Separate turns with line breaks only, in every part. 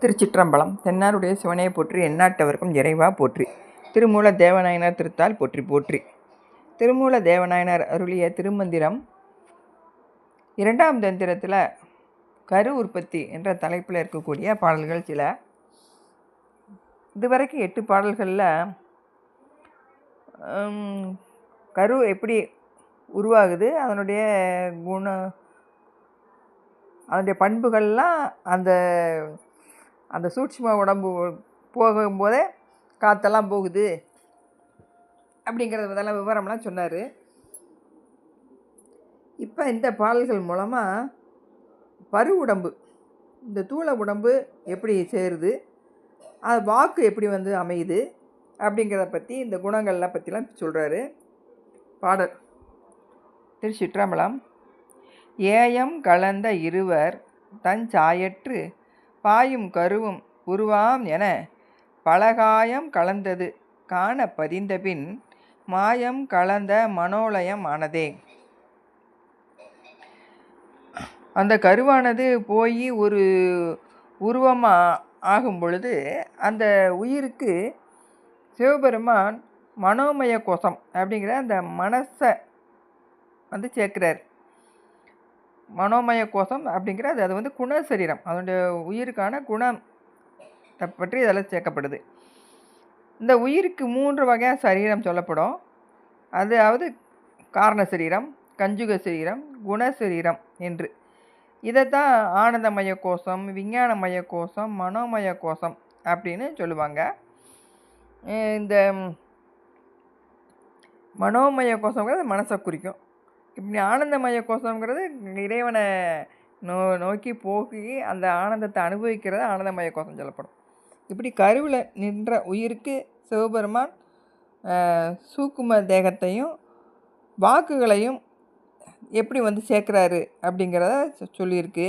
திருச்சிற்றம்பலம். தென்னாருடைய சிவனையை போற்றி எந்நாட்டவர்க்கும் இறைவா போற்றி. திருமூல தேவநாயனார் திருத்தால் போற்றி போற்றி. திருமூல தேவநாயனார் அருளிய திருமந்திரம் இரண்டாம் தந்திரத்தில் கரு உற்பத்தி என்ற தலைப்பில் இருக்கக்கூடிய பாடல்கள் சில. இதுவரைக்கும் எட்டு பாடல்களில் கரு எப்படி உருவாகுது அதனுடைய குண அதனுடைய பண்புகள்லாம் அந்த அந்த சூட்சும உடம்பு போகும்போதே காற்றெல்லாம் போகுது அப்படிங்கிறது இதெல்லாம் விவரம்லாம் சொன்னார். இப்போ இந்த பாடல்கள் மூலமாக பரு உடம்பு இந்த தூள உடம்பு எப்படி சேருது அது வாக்கு எப்படி வந்து அமையுது அப்படிங்கிறத பற்றி இந்த குணங்கள்லாம் பற்றிலாம் சொல்கிறாரு பாடல். திரு சிற்றம்பலம் ஏயம் கலந்த இருவர் தஞ்சாயற்று பாயும் கருவும் உருவாம் என பலகாயம் கலந்தது. காண பதிந்தபின் மாயம் கலந்த மனோலயம் ஆனதே. அந்த கருவானது போய் ஒரு உருவமாக ஆகும் பொழுது அந்த உயிருக்கு சிவபெருமான் மனோமய கோஷம் அப்படிங்கிற அந்த மனசை வந்து சேர்க்கிறார். மனோமய கோஷம் அப்படிங்கிறது அது வந்து குண சரீரம் அதனுடைய உயிருக்கான குணம் பற்றி இதெல்லாம் சேர்க்கப்படுது. இந்த உயிருக்கு மூன்று வகையான சரீரம் சொல்லப்படும். அதாவது காரண சரீரம் கஞ்சுக சரீரம் குணசரீரம் என்று. இதைத்தான் ஆனந்தமய கோஷம் விஞ்ஞானமய கோஷம் மனோமய கோஷம் அப்படின்னு சொல்லுவாங்க. இந்த மனோமய கோஷங்கிறது மனசை குறிக்கும். இப்படி ஆனந்தமய கோஷம்ங்கிறது இறைவனை நோ நோக்கி போகி அந்த ஆனந்தத்தை அனுபவிக்கிறது ஆனந்தமய கோஷம் சொல்லப்படும். இப்படி கருவில் நின்ற உயிருக்கு சிவபெருமான் சூக்கும தேகத்தையும் வாக்குகளையும் எப்படி வந்து சேர்க்குறாரு அப்படிங்கிறத சொ- சொல்லியிருக்கு.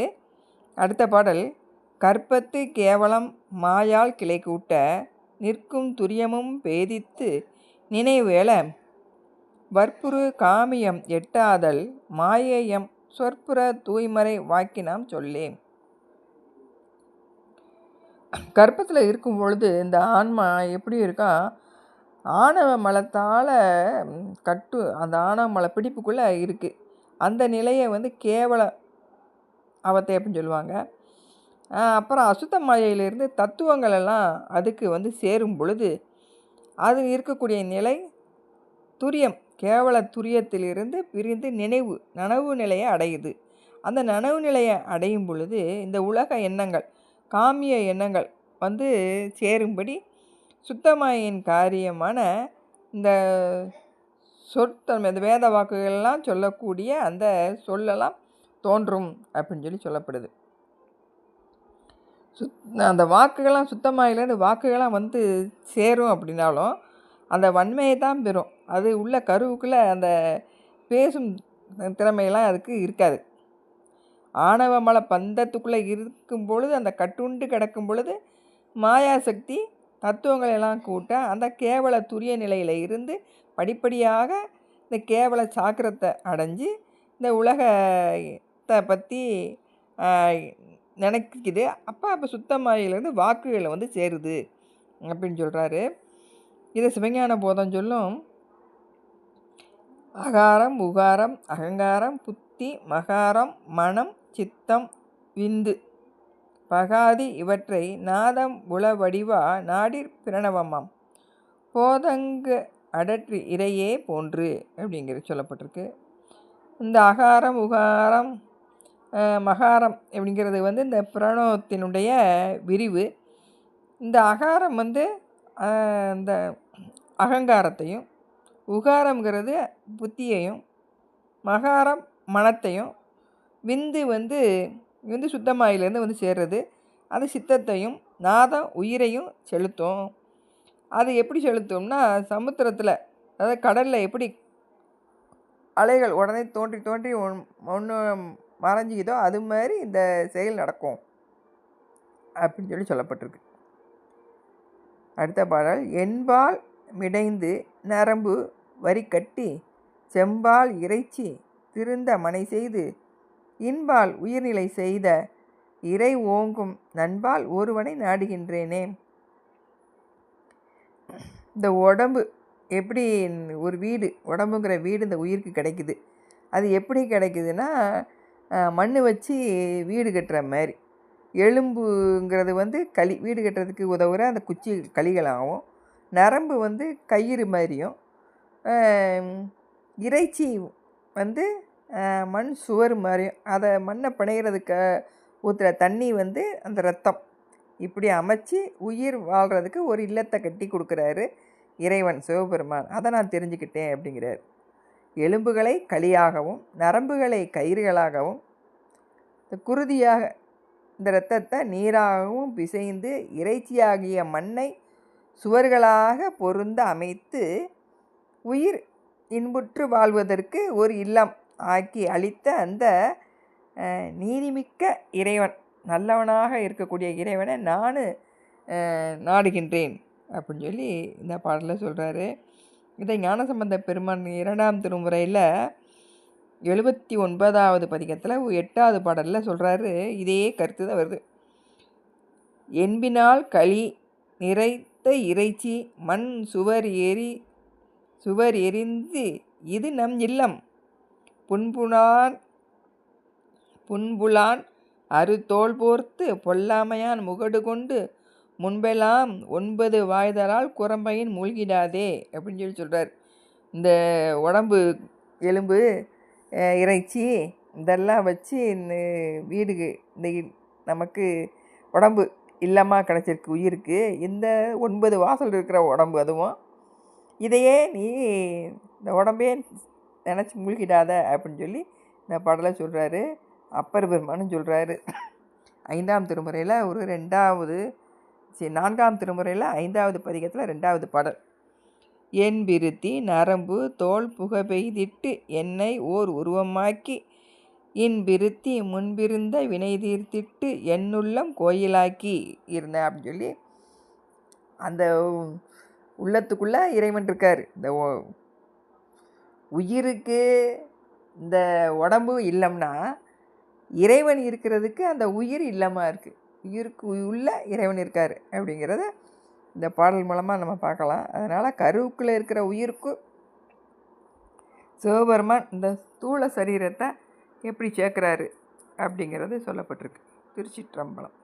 அடுத்த பாடல் கற்பத்து கேவலம் மாயால் கிளை கூட்ட நிற்கும் துரியமும் பேதித்து நினைவேல வற்புறு காமியம் எட்டாதல் மாயேயம் சொற்புற தூய்மறை வாக்கினாம் சொல்லேன் கர்ப்பத்தில் இருக்கும் பொழுது இந்த ஆன்மா எப்படி இருக்கா? ஆணவ மலத்தால் கட்டு அந்த ஆணவ மலை பிடிப்புக்குள்ளே இருக்குது அந்த நிலையை வந்து கேவல அவத்தை அப்படின்னு சொல்லுவாங்க அப்புறம் அசுத்த மாயையிலிருந்து தத்துவங்கள் எல்லாம் அதுக்கு வந்து சேரும் பொழுது அது இருக்கக்கூடிய நிலை துரியம். கேவல துரியத்திலிருந்து பிரிந்து நினைவு நனவு நிலையை அடையுது. அந்த நனவு நிலையை அடையும் பொழுது இந்த உலக எண்ணங்கள் காமிய எண்ணங்கள் வந்து சேரும்படி சுத்தமாயின் காரியமான இந்த சொற்தன்மை இந்த வேத வாக்குகள்லாம் சொல்லக்கூடிய அந்த சொல்லலாம் தோன்றும் அப்படின்னு சொல்லி சொல்லப்படுது. சுத் அந்த வாக்குகள்லாம் சுத்தமாயிலேருந்து வாக்குகள்லாம் வந்து சேரும் அப்படின்னாலும் அந்த வன்மையை தான் பெறும். அது உள்ள கருவுக்குள்ளே அந்த பேசும் திறமையெல்லாம் அதுக்கு இருக்காது. ஆணவ மலை பந்தத்துக்குள்ளே இருக்கும் பொழுது அந்த கட்டுண்டு கிடக்கும் பொழுது மாயாசக்தி தத்துவங்களை எல்லாம் கூட்ட அந்த கேவல துரிய நிலையில் இருந்து படிப்படியாக இந்த கேவல சாக்கிரத்தை அடைஞ்சு இந்த உலகத்தை பற்றி நினைக்குது. அப்போ அப்போ சுத்தமாயிலேருந்து வாக்குகளை வந்து சேருது அப்படின்னு சொல்கிறாரு இதை சிவஞான போதம் சொல்லும் அகாரம் உகாரம் அகங்காரம் புத்தி மகாரம் மனம் சித்தம் விந்து பகாதி இவற்றை நாதம் உளவடிவா நாடிற் பிரணவமாம். போதங்கு அடற்றி இறையே போன்று அப்படிங்கிறது சொல்லப்பட்டிருக்கு. இந்த அகாரம் உகாரம் மகாரம் அப்படிங்கிறது வந்து இந்த பிரணவத்தினுடைய விரிவு. இந்த அகாரம் வந்து இந்த அகங்காரத்தையும் உகாரம்ங்கிறது புத்தியையும் மகாரம் மனத்தையும் விந்து வந்து விந்து சுத்தமாயிலேருந்து வந்து சேர்றது. அது சித்தத்தையும் நாதம் உயிரையும் செலுத்தும். அது எப்படி செலுத்தும்னா சமுத்திரத்தில் அதாவது கடலில் எப்படி அலைகள் உடனே தோன்றி தோன்றி ஒன் ஒன்று மறைஞ்சிக்கிதோ அது மாதிரி இந்த செயல் நடக்கும். அப்படின்னு சொல்லி சொல்லப்பட்டிருக்கு. அடுத்த பாடல் என்பால் மிடைந்து நரம்பு வரி கட்டி செம்பால் இறைச்சி திருந்த மனை செய்து இன்பால் உயிர்நிலை செய்த இறை ஓங்கும் நண்பால் ஒருவனை நாடுகின்றேனே. இந்த உடம்பு எப்படி ஒரு வீடு உடம்புங்கிற வீடு இந்த உயிருக்கு கிடைக்குது. அது எப்படி கிடைக்குதுன்னா மண் வச்சு வீடு கட்டுற மாதிரி. எலும்புங்கிறது வந்து களி வீடு கட்டுறதுக்கு உதவுற அந்த குச்சி களிகளாகவும் நரம்பு வந்து கயிறு மாதிரியும் இறைச்சி வந்து மண் சுவர் மாதிரியும் அதை மண்ணை பிணையிறதுக்கு ஊற்றுற தண்ணி வந்து அந்த ரத்தம். இப்படி அமைச்சு உயிர் வாழ்கிறதுக்கு ஒரு இல்லத்தை கட்டி கொடுக்குறாரு இறைவன் சிவபெருமான். அதை நான் தெரிஞ்சுக்கிட்டேன் அப்படிங்கிறார். எலும்புகளை களியாகவும் நரம்புகளை கயிறுகளாகவும் குருதியாக இந்த இரத்தத்தை நீராகவும் பிசைந்து இறைச்சியாகிய மண்ணை சுவர்களாக பொருந்த அமைத்து உயிர் இன்புற்று வாழ்வதற்கு ஒரு இல்லம் ஆக்கி அளித்த அந்த நீதிமிக்க இறைவன் நல்லவனாக இருக்கக்கூடிய இறைவனை நான் நாடுகின்றேன் அப்படின்னு சொல்லி இந்த பாடலில் சொல்கிறாரு இதை ஞானசம்பந்த பெருமான் இரண்டாம் திருமுறையில் எழுபத்தி ஒன்பதாவது பதிகத்தில் எட்டாவது பாடலில் சொல்கிறாரு இதே கருத்து தான் வருது. என்பினால் களி நிறைத்த இறைச்சி மண் சுவர் ஏறி சுவர் எரிந்து இது நம் இல்லம். புன்புனான் புன்புலான் அரு தோல் போர்த்து பொல்லாமையான் முகடு கொண்டு முன்பெல்லாம் ஒன்பது வாய்தலால் குரம்பையின் மூழ்கிடாதே அப்படின்னு சொல்லி சொல்கிறார் இந்த உடம்பு எலும்பு இறைச்சி இதெல்லாம் வச்சு இந்த வீடு இந்த நமக்கு உடம்பு இல்லமாக கிடச்சிருக்கு உயிருக்கு. இந்த ஒன்பது வாசல் இருக்கிற உடம்பு அதுவும். இதையே நீ இந்த உடம்பே நினச்சி மூழ்கிடாத அப்படின்னு சொல்லி இந்த பாடலை சொல்கிறாரு அப்பர் பெருமானும் சொல்கிறாரு ஐந்தாம் திருமுறையில் ஒரு ரெண்டாவது சரி நான்காம் திருமுறையில் ஐந்தாவது பதிகத்தில் ரெண்டாவது பாடல். என் விருத்தி நரம்பு தோல் புகை பெய்திட்டு என்னை ஓர் உருவமாக்கி. என் விருத்தி முன்பிருந்த வினை தீர்த்திட்டு என்னுள்ளம் கோயிலாக்கி இருந்தேன் அப்படின்னு சொல்லி அந்த உள்ளத்துக்குள்ளே இறைவன் இருக்கார். இந்த உயிருக்கு இந்த உடம்பு இல்லைன்னா இறைவன் இருக்கிறதுக்கு அந்த உயிர் இல்லமாக இருக்குது உயிருக்கு உள்ள இறைவன் இருக்கார் அப்படிங்கிறத இந்த பாடல் மூலமாக நம்ம பார்க்கலாம். அதனால் கருவுக்குள்ளே இருக்கிற உயிருக்கு சிவபெருமான் இந்த ஸ்தூல சரீரத்தை எப்படி சேர்க்குறாரு அப்படிங்கிறது சொல்லப்பட்டிருக்கு. திருச்சிற்றம்பலம்.